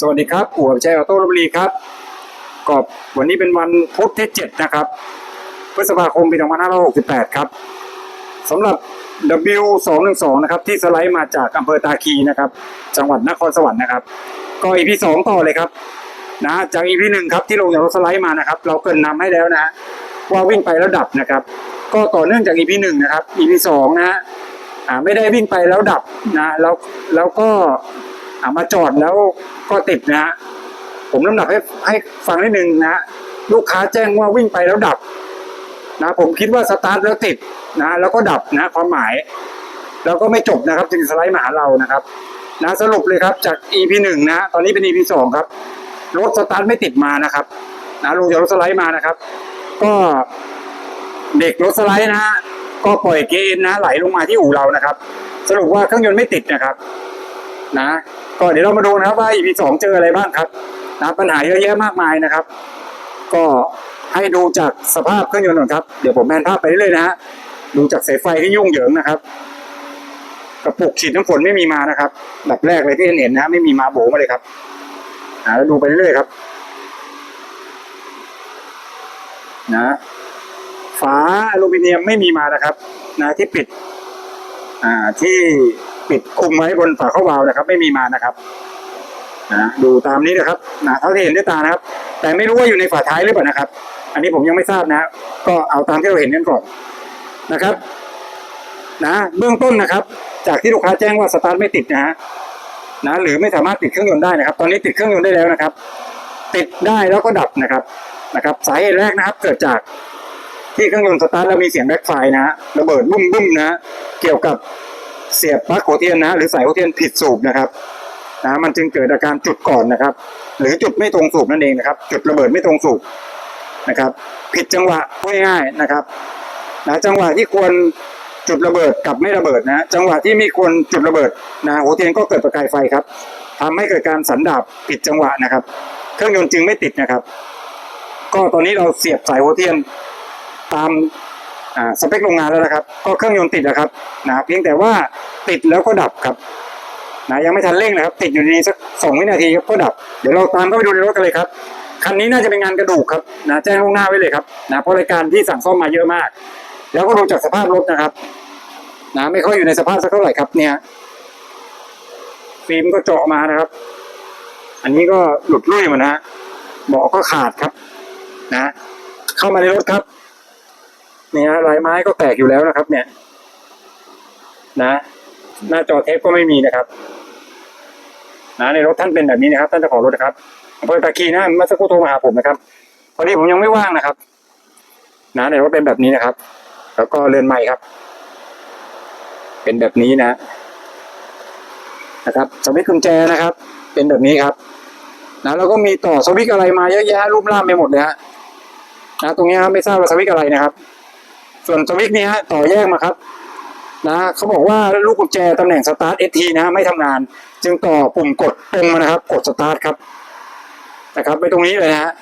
สวัสดีครับอัวชัยออโต้ลบุรีครับก็วันนี้เป็นวันพุธที่7นะครับ พฤษภาคมปี 2568 ครับสำหรับ W212 นะครับ ที่สไลด์มาจากอำเภอตาคีนะครับ จังหวัดนครสวรรค์นะครับ ก็ EP 2ต่อเลยครับ นะจาก EP 1ครับที่ลงจากรถสไลด์มานะครับ เราเกินนำให้แล้วนะว่าวิ่งไปแล้วดับนะครับ ก็ต่อเนื่องจาก EP 1นะครับ EP 2นะฮะไม่ได้วิ่งไปแล้วดับนะแล้วแล้วก็ามาจอดแล้วก็ติดนะฮะผมลำดับให้ให้ฟังนิดนึงนะลูกค้าแจ้งว่าวิ่งไปแล้วดับ นะ ผมคิดว่าสตาร์ทแล้วติดนะ แล้วก็ดับนะ ความหมาย แล้วก็ไม่จบนะครับจึงสไลด์มาหาเรานะครับ นะสรุปเลยครับจาก EP หนึ่งนะตอนนี้เป็น EP สองครับรถสตาร์ทไม่ติดมานะครับ นะลงจากรถสไลด์มานะครับ ก็เด็กรถสไลด์นะฮะก็ปล่อยเกณฑ์นะไหลลงมาที่อู่เรานะครับ สรุปว่าเครื่องยนต์ไม่ติดนะครับ นะก็เดี๋ยวเรามาดูนะครับว่า EP สองเจออะไรบ้างครับนะปัญหาเยอะแยะมากมายนะครับ ก็ให้ดูจากสภาพเครื่องยนต์ก่อนครับเดี๋ยวผมแพนภาพไปเรื่อยๆนะฮะดูจากสายไฟที่ยุ่งเหยิงนะครับกระปุกฉีดน้ำฝนไม่มีมานะครับแบบแรกเลยที่เห็นนะไม่มีมาโบมาเลยครับอ่าแล้วดูไปเรื่อยๆครับ นะฝาอลูมิเนียมไม่มีมานะครับ นะที่ปิด อ่าที่ ปิดคุมไว้บนฝาเข้าวาล์วนะครับ ไม่มีมานะครับนะดูตามนี้นะครับนะเท่าที่เห็นด้วยตานะครับ แต่ไม่รู้ว่าอยู่ในฝาท้ายหรือเปล่านะครับ อันนี้ผมยังไม่ทราบนะ ก็เอาตามที่เราเห็นกันก่อนนะครับ นะเบื้องต้นนะครับ จากที่ลูกค้าแจ้งว่าสตาร์ทไม่ติดนะฮะนะหรือไม่สามารถติดเครื่องยนต์ได้นะครับ ตอนนี้ติดเครื่องยนต์ได้แล้วนะครับ ติดได้แล้วก็ดับนะครับนะครับ สาเหตุแรกนะครับ เกิดจากที่เครื่องยนต์สตาร์ทแล้วมีเสียงแบ็คไฟนะฮะระเบิดบุ้มบุ้มๆนะเกี่ยวกับ เสียบปลั๊กหัวเทียนนะหรือสายหัวเทียนผิดสูบนะครับนะมันจึงเกิดอาการจุดก่อนนะครับ หรือจุดไม่ตรงสูบนั่นเองนะครับ จุดระเบิดไม่ตรงสูบนะครับ ผิดจังหวะง่ายๆนะครับนะจังหวะที่ควรจุดระเบิดกับไม่ระเบิดนะจังหวะที่ไมีควรจุดระเบิดนะหัวเทียนก็เกิดประกายไฟครับทำให้เกิดการสันดาบผิดจังหวะนะครับ เครื่องยนต์จึงไม่ติดนะครับ ก็ตอนนี้เราเสียบสายหัวเทียนตาม สเปคโรงงานแล้วนะครับ ก็เครื่องยนต์ติดนะครับนะเพียงแต่ว่าติดแล้วก็ดับครับนะยังไม่ทันเร่งนะครับ ติดอยู่ดีๆสักสองวินาทีครับก็ดับ เดี๋ยวเราตามเข้าไปดูในรถกันเลยครับคันนี้น่าจะเป็นงานกระดูกครับนะแจ้งล่วงหน้าไว้เลยครับนะเพราะรายการที่สั่งซ่อมมาเยอะมาก แล้วก็ดูจากสภาพรถนะครับนะไม่ค่อยอยู่ในสภาพสักเท่าไหร่ครับเนี่ยฟิล์มก็เจาะมานะครับ อันนี้ก็หลุดลุ่ยหมดนะเบาะก็ขาดครับ นะ เข้ามาในรถครับ เนี่ยลายไม้ก็แตกอยู่แล้วนะครับ เนี่ย นะ หน้าจอเทปก็ไม่มีนะครับ นะในรถท่านเป็นแบบนี้นะครับ ท่านเจ้าของรถนะครับอำเภอตะคีนะเมื่อสักครู่โทรมาหาผมนะครับพอดีผมยังไม่ว่างนะครับ นะในรถเป็นแบบนี้นะครับ แล้วก็เรือนไม้ครับ เป็นแบบนี้นะ นะครับสวิตช์กุญแจนะครับ เป็นแบบนี้ครับนะแล้วก็มีต่อสวิตช์อะไรมาเยอะแยะรูปร่างไปหมดเลยฮะนะตรงนี้ครับไม่ทราบว่าสวิตช์อะไรนะครับ ส่วนสวิตช์นี้ฮะต่อแยกมาครับนะเขาบอกว่าลูกกุญแจตำแหน่งสตาร์ทเอทีนะฮะไม่ทำงาน จึงต่อปุ่มกดตรงมานะครับ กดสตาร์ทครับนะครับไปตรงนี้เลยนะฮะ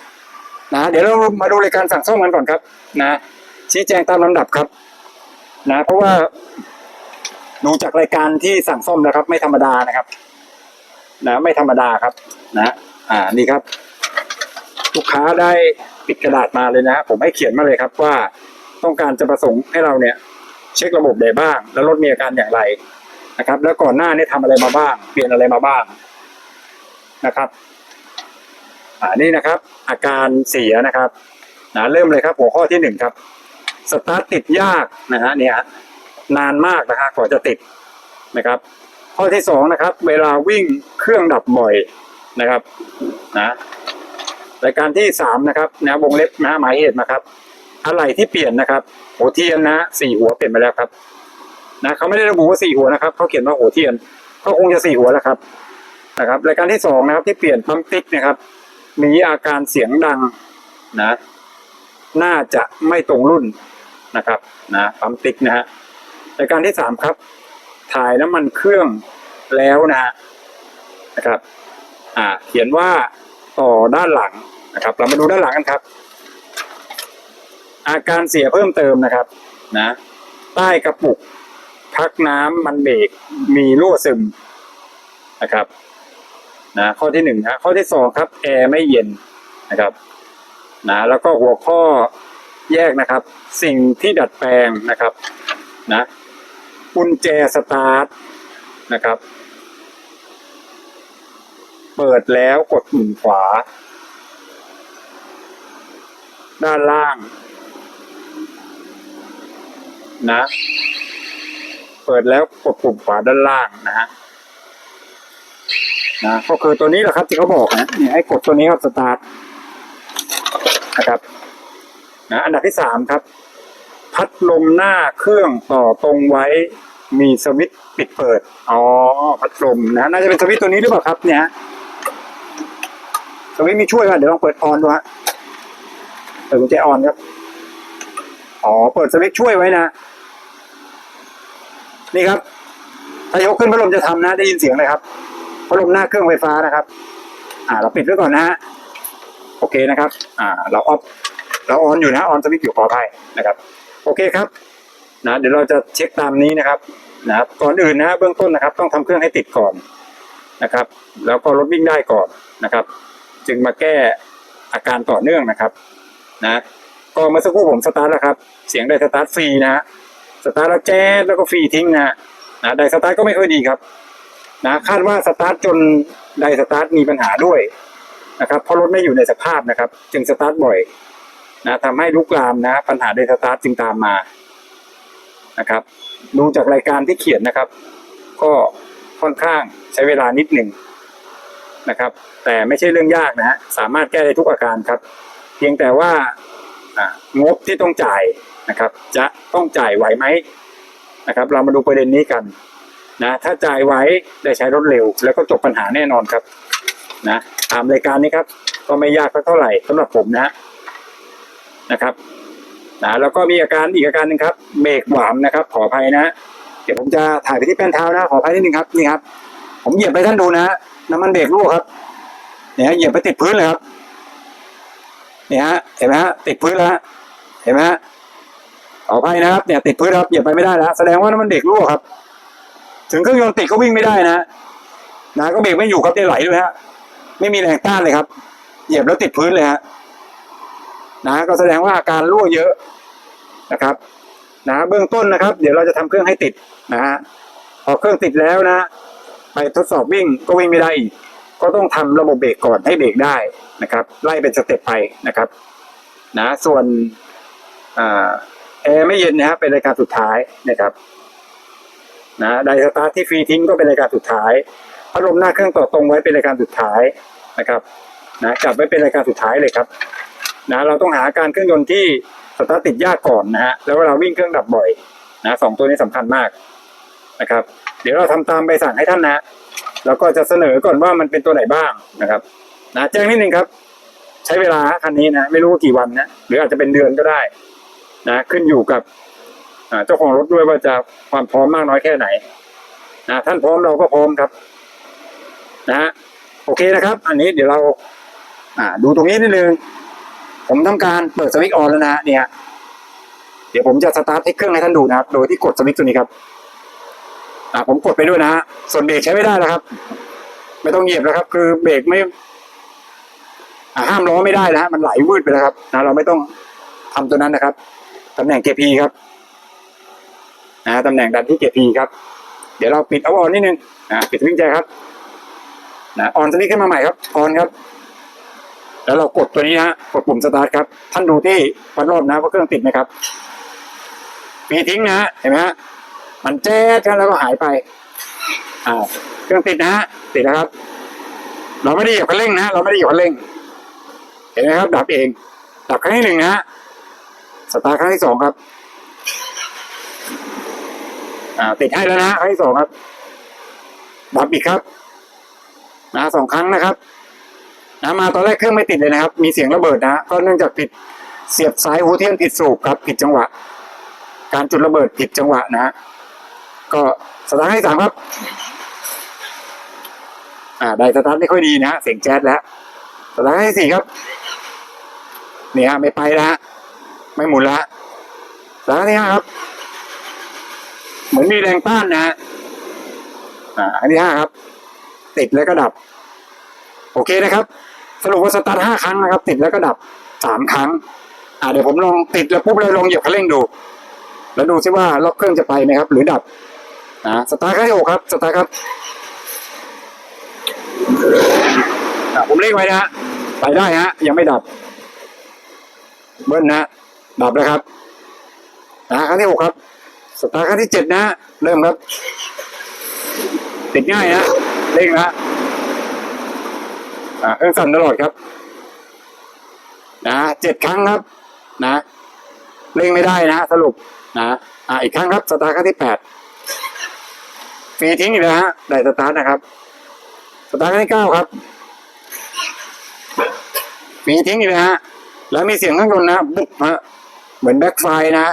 นะเดี๋ยวเรามาดูรายการสั่งซ่อมกันก่อนครับ นะ ชี้แจงตามลำดับครับ นะ เพราะว่าดูจากรายการที่สั่งซ่อมนะครับ ไม่ธรรมดานะครับ นะไม่ธรรมดาครับ นะ อ่านี่ครับ ลูกค้าได้ปิดกระดาษมาเลยนะผมให้เขียนมาเลยครับว่า ต้องการจะประสงค์ให้เราเนี่ย เช็คระบบใดบ้าง แล้วรถมีอาการอย่างไรนะครับ แล้วก่อนหน้านี้ทำอะไรมาบ้าง เปลี่ยนอะไรมาบ้างนะครับอ่านี่นะครับ อาการเสียนะครับนะเริ่มเลยครับ หัวข้อที่หนึ่งครับสตาร์ทติดยากนะฮะเนี่ยนานมากนะฮะกว่าจะติดนะครับ ข้อที่สองนะครับ เวลาวิ่งเครื่องดับบ่อยนะครับนะรายการที่สามนะครับนะวงเล็บนะหมายเหตุนะครับ อะไรที่เปลี่ยนนะครับหัวเทียนนะสี่หัวเปลี่ยนไปแล้วครับนะเขาไม่ได้ระบุว่าสี่หัวนะครับเขาเขียนว่าหัวเทียนก็คงจะสี่หัวแล้วครับนะครับรายการที่สองนะครับที่เปลี่ยนปั๊มติ๊กนะครับ มีอาการเสียงดังนะ น่าจะไม่ตรงรุ่นนะครับนะปั๊มติ๊กนะฮะรายการที่สามครับ ถ่ายน้ำมันเครื่องแล้วนะฮะนะครับ อ่า เขียนว่าต่อด้านหลังนะครับ เรามาดูด้านหลังกันครับ อาการเสียเพิ่มเติมนะครับ นะ ใต้กระปุก พักน้ำมันเบรกมีรั่วซึมนะครับ นะ ข้อที่หนึ่งนะข้อที่สองครับ แอร์ไม่เย็นนะครับ นะ แล้วก็หัวข้อแยกนะครับ สิ่งที่ดัดแปลงนะครับ นะกุญแจสตาร์ทนะครับ เปิดแล้วกดปุ่มขวา ด้านล่าง นะ เปิดแล้วกดปุ่มขวาด้านล่างนะฮะนะก็คือตัวนี้แหละครับที่เขาบอกนะเนี่ยให้กดตัวนี้ครับสตาร์ทนะครับนะอันดับที่สามครับ พัดลมหน้าเครื่องต่อตรงไว้มีสวิตช์ปิดเปิดอ๋อพัดลมนะน่าจะเป็นสวิตช์ตัวนี้หรือเปล่าครับ เนี่ยสวิตช์มีช่วยป่ะเดี๋ยวลองเปิดออนดูฮะเปิดกุญแจออนครับอ๋อเปิดสวิตช์ช่วยไว้นะ นี่ครับถ้ายกขึ้นพัดลมจะทำนะ ได้ยินเสียงเลยครับพัดลมหน้าเครื่องไฟฟ้านะครับ อ่า เราปิดไว้ก่อนนะฮะโอเคนะครับ อ่า เราออฟเราออนอยู่นะออนสวิตช์อยู่ขออภัยนะครับ โอเคครับ นะเดี๋ยวเราจะเช็คตามนี้นะครับนะครับก่อนอื่นนะเบื้องต้นนะครับ ต้องทำเครื่องให้ติดก่อนนะครับ แล้วก็รถวิ่งได้ก่อนนะครับ จึงมาแก้อาการต่อเนื่องนะครับ นะก็เมื่อสักครู่ผมสตาร์ทแล้วครับ เสียงได้สตาร์ทฟรีนะ สตาร์ทแล้วแจ๊ดแล้วก็ฟรีทิ้งนะนะไดสตาร์ทก็ไม่ค่อยดีครับนะคาดว่าสตาร์ทจนไดสตาร์ทมีปัญหาด้วยนะครับเพราะรถไม่อยู่ในสภาพนะครับ จึงสตาร์ทบ่อยนะทำให้ลุกลามนะ ปัญหาไดสตาร์ทจึงตามมานะครับดูจากรายการที่เขียนนะครับ ก็ค่อนข้างใช้เวลานิดหนึ่งนะครับ แต่ไม่ใช่เรื่องยากนะฮะสามารถแก้ได้ทุกอาการครับ เพียงแต่ว่า งบที่ต้องจ่ายนะครับ จะต้องจ่ายไหวไหมนะครับ เรามาดูประเด็นนี้กันนะถ้าจ่ายไหวได้ใช้รถเร็ว แล้วก็จบปัญหาแน่นอนครับนะตามรายการนี้ครับ ก็ไม่ยากเท่าไหร่สำหรับผมนะนะครับนะแล้วก็มีอาการอีกอาการหนึ่งครับเบรกหวามนะครับ ขออภัยนะเดี๋ยวผมจะถ่ายไปที่แป้นเท้านะขออภัยนิดนึงครับนี่ครับ ผมเหยียบไปท่านดูนะน้ำมันเบรกรั่วครับเนี่ยเหยียบไปติดพื้นเลยครับ เนี่ยฮะเห็นไหมฮะติดพื้นแล้วเห็นไหมฮะขออภัยนะครับเนี่ยติดพื้นครับเหยียบไปไม่ได้แล้วแสดงว่าน้ำมันเบรกรั่วครับ ถึงเครื่องยนต์ติดก็วิ่งไม่ได้นะนะก็เบรกไม่อยู่ครับได้ไหลด้วยฮะไม่มีแรงต้านเลยครับ เหยียบแล้วติดพื้นเลยฮะนะก็แสดงว่าอาการรั่วเยอะนะครับนะเบื้องต้นนะครับ เดี๋ยวเราจะทำเครื่องให้ติดนะฮะพอเครื่องติดแล้วนะ ไปทดสอบวิ่งก็วิ่งไม่ได้อีก ก็ต้องทำระบบเบรกก่อนให้เบรกได้นะครับ ไล่เป็นสเต็ปไปนะครับ นะ ส่วนอแอร์ไม่เย็นนะครับเป็นรายการสุดท้ายนะครับนะไดสตาร์ทที่ฟรีทิ้งก็เป็นรายการสุดท้ายพัดลมหน้าเครื่องต่อตรงไว้เป็นรายการสุดท้ายนะครับนะจับไว้เป็นรายการสุดท้ายเลยครับนะเราต้องหาการเครื่องยนต์ที่สตาร์ทติดยากก่อนนะฮะแล้วเวลาวิ่งเครื่องดับบ่อยนะสองตัวนี้สำคัญมากนะครับ เดี๋ยวเราทำตามใบสั่งให้ท่านนะ แล้วก็จะเสนอก่อนว่ามันเป็นตัวไหนบ้างนะครับนะแจ้งนิดนึงครับ ใช้เวลาคันนี้นะไม่รู้ว่ากี่วันนะหรืออาจจะเป็นเดือนก็ได้นะขึ้นอยู่กับเจ้าของรถด้วยว่าจะความพร้อมมากน้อยแค่ไหนนะท่านพร้อมเราก็พร้อมครับ นะฮะโอเคนะครับ อันนี้เดี๋ยวเรา อ่า ดูตรงนี้นิดนึงผมทำการเปิดสวิตช์ออนแล้วนะฮะเนี่ย เดี๋ยวผมจะสตาร์ทให้เครื่องให้ท่านดูนะครับ โดยที่กดสวิตช์ตัวนี้ครับ อ่าผมกดไปด้วยนะฮะส่วนเบรกใช้ไม่ได้แล้วครับ ไม่ต้องเหยียบแล้วครับ คือเบรกไม่อ่าห้ามล้อไม่ได้นะฮะมันไหลวืดไปแล้วครับนะเราไม่ต้องทำตัวนั้นนะครับตำแหน่งเกพีครับนะตำแหน่งดันที่เกพีครับ เดี๋ยวเราปิดเอาออนนิดนึงอ่าปิดสวิตช์ใจครับนะออนสวิงขึ้นมาใหม่ครับออนครับ แล้วเรากดตัวนี้นะฮะกดปุ่มสตาร์ทครับ ท่านดูที่วัดรอบนะว่าเครื่องติดไหมครับปีทิ้งนะฮะเห็นไหมฮะ มันแจ๊ดแล้วก็หายไปอ่าเครื่องติดนะฮะติดแล้วครับ เราไม่ได้เหยียบคันเร่งนะเราไม่ได้เหยียบคันเร่ง เห็นไหมครับ ดับเอง ดับครั้งที่หนึ่งนะฮะสตาร์ทครั้งที่สองครับ อ่า ติดให้แล้วนะครั้งที่สองครับ ดับอีกครับ นะสองครั้งนะครับนะมาตอนแรกเครื่องไม่ติดเลยนะครับ มีเสียงระเบิดนะก็เนื่องจากผิดเสียบสายหูเทียนผิดสูบครับ ผิดจังหวะ การจุดระเบิดผิดจังหวะนะฮะ ก็สตาร์ทให้สามครับ อ่า ได้สตาร์ทไม่ค่อยดีนะฮะเสียงแจ๊ดแล้วสตาร์ทให้สี่ครับ เนี่ย ไม่ไปแล้วฮะไม่หมุนแล้วสตาร์ทที่ห้าครับ เหมือนมีแรงต้านนะฮะอ่า อันที่ห้าครับ ติดแล้วก็ดับ โอเคนะครับ สรุปว่าสตาร์ทห้าครั้งนะครับ ติดแล้วก็ดับสามครั้ง อ่าเดี๋ยวผมลองติดแล้วปุ๊บเลยลองเหยียบคันเร่งดู แล้วดูซิว่าล็อกเครื่องจะไปไหมครับ หรือดับ นะสตาร์ทครั้งที่หกครับสตาร์ทครับอะผมเร่งไว้นะฮะไปได้ฮะ ยังไม่ดับ เบิ้ลนะดับแล้วครับนะครั้งที่หกครับ สตาร์ครั้งที่เจ็ดนะเริ่มครับ ติดง่ายนะเร่งนะอ่าเครื่องสั่นตลอดครับ นะเจ็ดครั้งครับ นะเร่งไม่ได้นะสรุปนะอ่าอีกครั้งครับ สตาร์ครั้งที่แปด ฟรีทิ้งอีกแล้วฮะได้สตาร์ทนะครับ สตาร์ทครั้งที่เก้าครับฟรีทิ้งอีกแล้วฮะแล้วมีเสียงข้างบนนะบุบฮะเหมือนแบ็คไฟนะ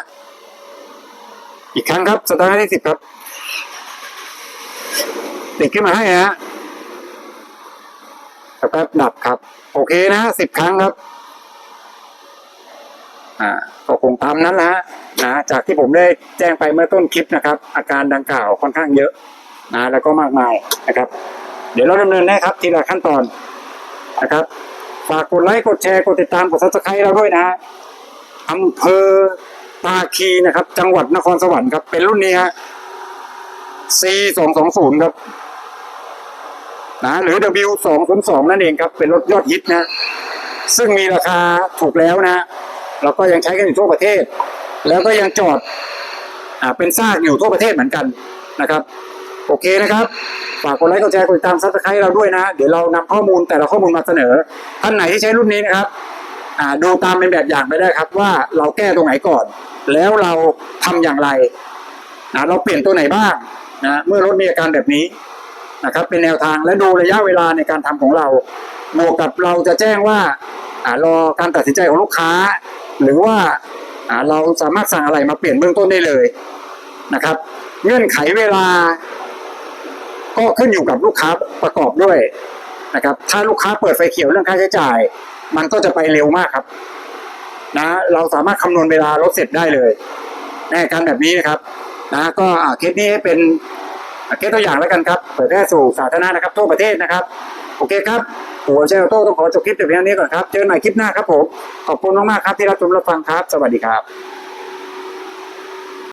อีกครั้งครับสตาร์ทที่สิบครับ ติดขึ้นมาให้ฮะแป๊บๆดับครับ โอเคนะสิบครั้งครับอ่าก็คงตามนั้นแหละฮะนะจากที่ผมได้แจ้งไปเมื่อต้นคลิปนะครับ อาการดังกล่าวค่อนข้างเยอะ นะแล้วก็มากมายนะครับ เดี๋ยวเราดำเนินนะครับทีละขั้นตอนนะครับ ฝากกดไลค์กดแชร์กดติดตามกดซับสไครต์เราด้วยนะฮะอำเภอตาคีนะครับ จังหวัดนครสวรรค์ครับ เป็นรุ่นนี้ฮะ C สองสองศูนย์ครับนะหรือ W สองนสองนั่นเองครับ เป็นรถยอดฮิตนะ ซึ่งมีราคาถูกแล้วนะแล้วก็ยังใช้กันอยู่ทั่วประเทศ แล้วก็ยังจอดอ่าเป็นซากอยู่ทั่วประเทศเหมือนกันนะครับ โอเคนะครับ ฝากกดไลค์กดแชร์กดติดตามซับสไครต์เราด้วยนะ เดี๋ยวเรานำข้อมูลแต่ละข้อมูลมาเสนอ ท่านไหนที่ใช้รุ่นนี้นะครับดูตามเป็นแบบอย่างไปได้ครับ ว่าเราแก้ตรงไหนก่อน แล้วเราทำอย่างไรนะเราเปลี่ยนตัวไหนบ้างนะเมื่อรถมีอาการแบบนี้นะครับ เป็นแนวทางและดูระยะเวลาในการทำของเราบวกกับเราจะแจ้งว่าอ่ารอการตัดสินใจของลูกค้า หรือว่าอ่าเราสามารถสั่งอะไรมาเปลี่ยนเบื้องต้นได้เลยนะครับ เงื่อนไขเวลา ก็ขึ้นอยู่กับลูกค้าประกอบด้วยนะครับ ถ้าลูกค้าเปิดไฟเขียวเรื่องค่าใช้จ่าย มันก็จะไปเร็วมากครับ นะ เราสามารถคำนวณเวลารถเสร็จได้เลยในการแบบนี้นะครับ นะก็เคสนี้เป็นเคสตัวอย่างแล้วกันครับ เผยแพร่สู่สาธารณะนะครับทั่วประเทศนะครับ โอเคครับหัวเชลโต้ต้องขอจบคลิปแต่เพียงนี้ก่อนครับ เจอกันใหม่คลิปหน้าครับผม ขอบคุณมากๆครับที่รับชมรับฟังครับ สวัสดีครับ